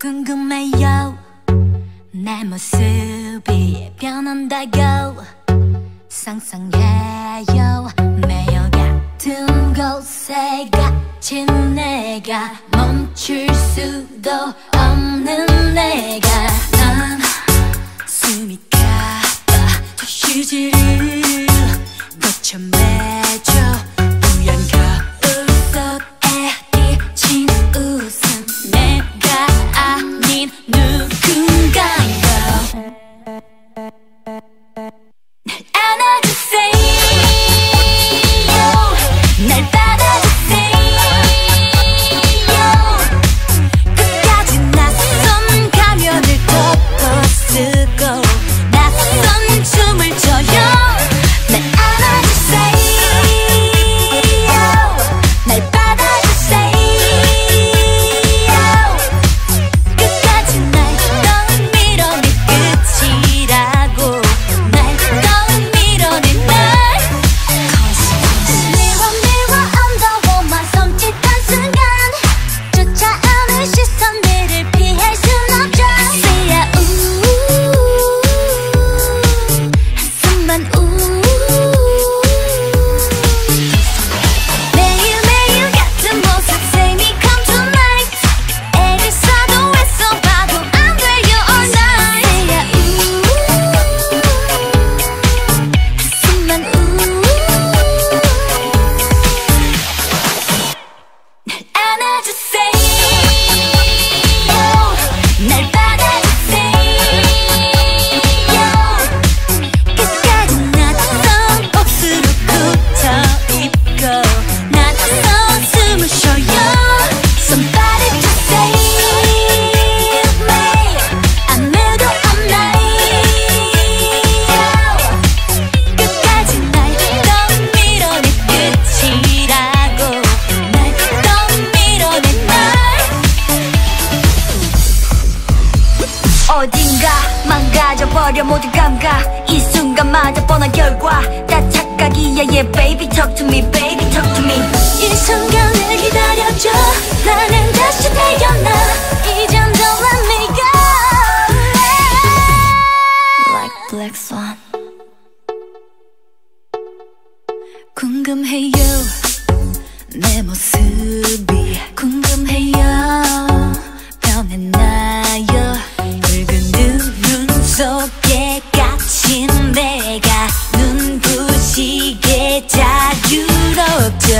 궁금해요. 내 모습이 변한다고. 상상해요. 매일 같은 곳에 갇힌 내가 멈출 수도 없는 내가. 난 숨이 가빠 휴지를 거쳐 망가져버려 모든 감각 이 순간마저 뻔한 결과. 다 착각이야 yeah baby. Talk to me baby. Talk to me. 이 순간을 기다려줘. 나는 다시 태어나. 이젠 don't let me go Like black swan. 궁금해요. 내 궁금해요 그때까진 내가 눈부시게 자유롭죠.